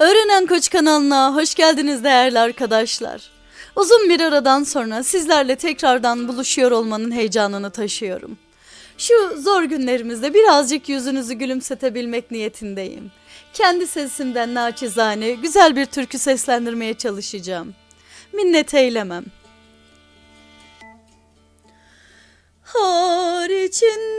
Öğrenen Koç kanalına hoş geldiniz değerli arkadaşlar. Uzun bir aradan sonra sizlerle tekrardan buluşuyor olmanın heyecanını taşıyorum. Şu zor günlerimizde birazcık yüzünüzü gülümsetebilmek niyetindeyim. Kendi sesimden naçizane güzel bir türkü seslendirmeye çalışacağım. Minnet eylemem. Har içinde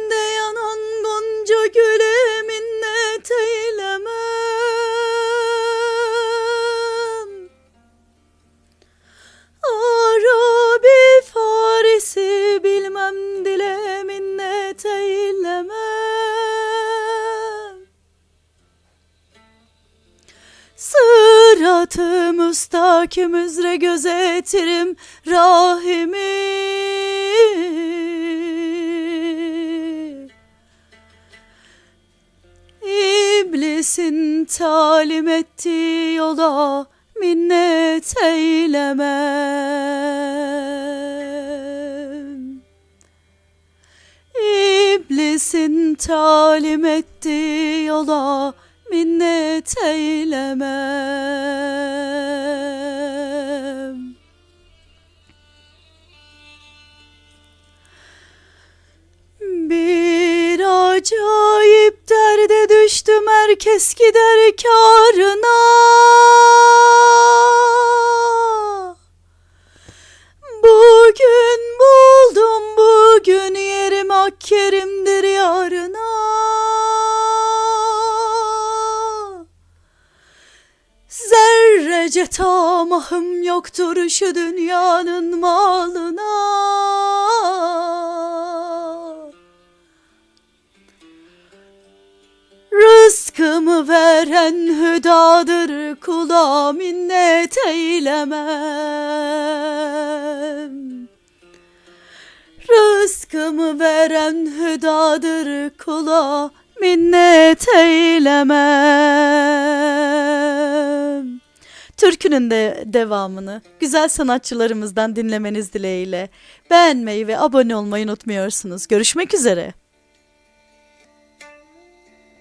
Sırat-ı müstakim üzere gözetirim rahimi. İblisin talim ettiği yola minnet eylemem. İblisin talim ettiği yola minnet eylemem. Bir acayip derde düştüm herkes gider karına. Zerrece tamahım yoktur şu dünyanın malına. Rızkımı veren hüdadır kula minnet eylemem. Rızkımı veren hüdadır kula minnet eylemem. Türkünün de devamını güzel sanatçılarımızdan dinlemeniz dileğiyle beğenmeyi ve abone olmayı unutmuyorsunuz. Görüşmek üzere.